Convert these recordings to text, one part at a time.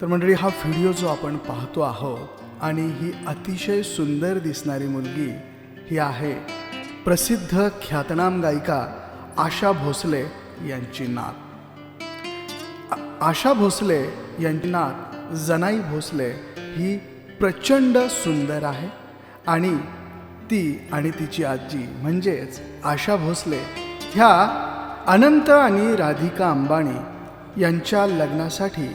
तर मंडळी हा व्हिडिओ जो आपण पाहतो आहोत आणि ही अतिशय सुंदर दिसणारी मुलगी ही आहे प्रसिद्ध ख्यातनाम गायिका आशा भोसले यांची नात. आशा भोसले यांची नात जनाई भोसले ही प्रचंड सुंदर आहे आणि ती आणि तिची आजी म्हणजेच आशा भोसले ह्या अनंत आणि राधिका अंबानी यांच्या लग्नासाठी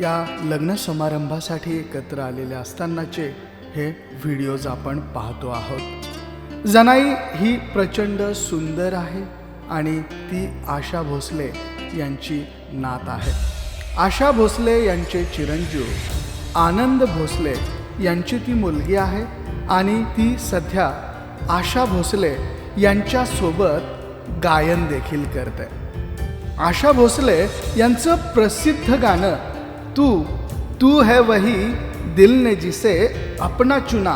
या लग्न समारंभासाठी एकत्र आलेले असतानाचे हे व्हिडिओज आपण पाहतो आहोत. जनाई ही प्रचंड सुंदर आहे आणि ती आशा भोसले यांची नात आहे. आशा भोसले यांचे चिरंजीव आनंद भोसले यांची ती मुलगी आहे आणि ती सध्या आशा भोसले यांच्यासोबत गायन देखील करते. आशा भोसले यांचं प्रसिद्ध गाणं तू तू है वही दिलने जिसे अपना चुना।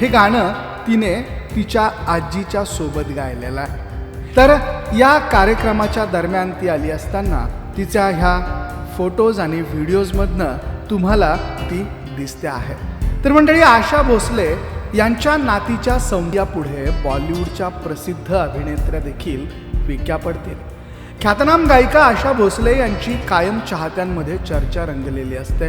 हे गाणं तिने तिच्या आजीच्या सोबत गायलेलं आहे. तर या कार्यक्रमाच्या दरम्यान ती आली असताना तिच्या ह्या फोटोज आणि व्हिडिओजमधनं तुम्हाला ती दिसते आहे. तर मंडळी आशा भोसले यांच्या नातीच्या संध्यापुढे बॉलिवूडच्या प्रसिद्ध अभिनेत्र्या देखील विक्या पडतील. ख्यातनाम गायिका आशा भोसले यांची कायम चाहत्यांमध्ये चर्चा रंगलेली असते.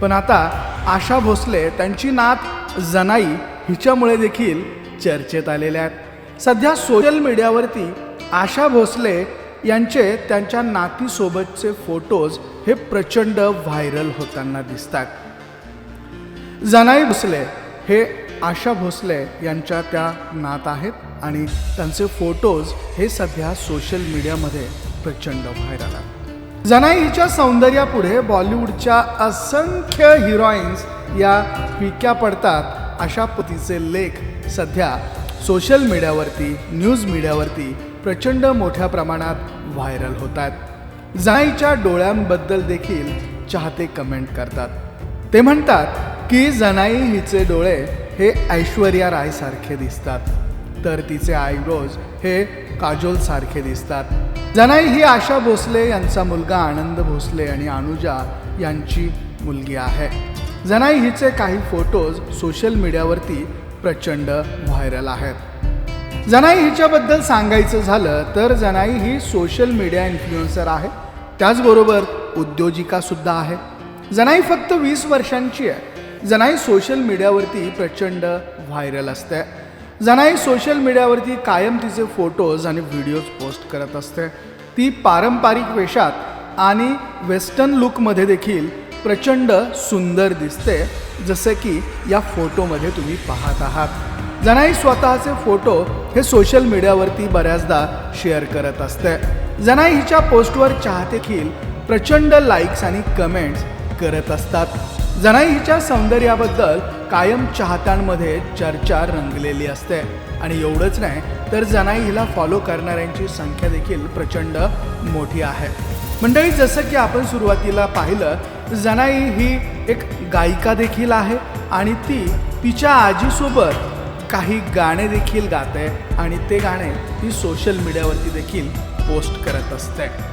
पण आता आशा भोसले त्यांची नात जनाई हिच्यामुळे देखील चर्चेत आलेल्या आहेत. सध्या सोशल मीडियावरती आशा भोसले यांचे त्यांच्या नातीसोबतचे फोटोज हे प्रचंड व्हायरल होताना दिसतात. जनाई भोसले हे आशा भोसले यांच्या त्या नात आहेत आणि त्यांचे फोटोज हे सध्या सोशल मीडियामध्ये प्रचंड व्हायरल जनाई हिच्या सौंदर्यापुढे बॉलिवूडच्या असंख्य हिरोईन्स या फिक्या पडतात अशा पतीचे लेख सध्या सोशल मीडियावरती न्यूज मीडियावरती प्रचंड मोठ्या प्रमाणात व्हायरल होत आहेत जनाईच्या डोळ्यांबद्दल देखील चाहते कमेंट करतात. ते म्हणतात की जनाई हिचे डोळे हे ऐश्वर्या रायसारखे दिसतात. तर तिचे आयब्रोज हे काजोलसारखे दिसतात. जनाई ही आशा भोसले यांचा मुलगा आनंद भोसले आणि अनुजा यांची मुलगी आहे. जनाई हिचे काही फोटोज सोशल मीडियावरती प्रचंड व्हायरल आहेत. जनाई हिच्याबद्दल सांगायचं झालं तर जनाई ही सोशल मीडिया इन्फ्लुएन्सर आहे. त्याचबरोबर उद्योजिका सुद्धा आहे. जनाई फक्त वीस वर्षांची आहे. जनाई सोशल मीडियावरती प्रचंड व्हायरल असते. जनाई सोशल मीडियावरती कायम तिचे फोटोज आणि व्हिडिओज पोस्ट करत असते. ती पारंपरिक वेशात आणि वेस्टर्न लुकमध्ये देखील प्रचंड सुंदर दिसते जसे की या फोटोमध्ये तुम्ही पाहत आहात. जनाई स्वतःचे फोटो हे सोशल मीडियावरती बऱ्याचदा शेअर करत असते. जनाई हिच्या पोस्टवर चाहते देखील प्रचंड लाईक्स आणि कमेंट्स करत असतात. जनाई हिच्या सौंदर्याबद्दल कायम चाहत्यांमध्ये चर्चा रंगलेली असते. आणि एवढंच नाही तर जनाई हिला फॉलो करणाऱ्यांची संख्या देखील प्रचंड मोठी आहे. मंडळी जसं की आपण सुरुवातीला पाहिलं जनाई ही एक गायिका देखील आहे आणि ती तिच्या आजीसोबत काही गाणे देखील गाते आणि ते गाणे ती सोशल मीडियावरती देखील पोस्ट करत असते.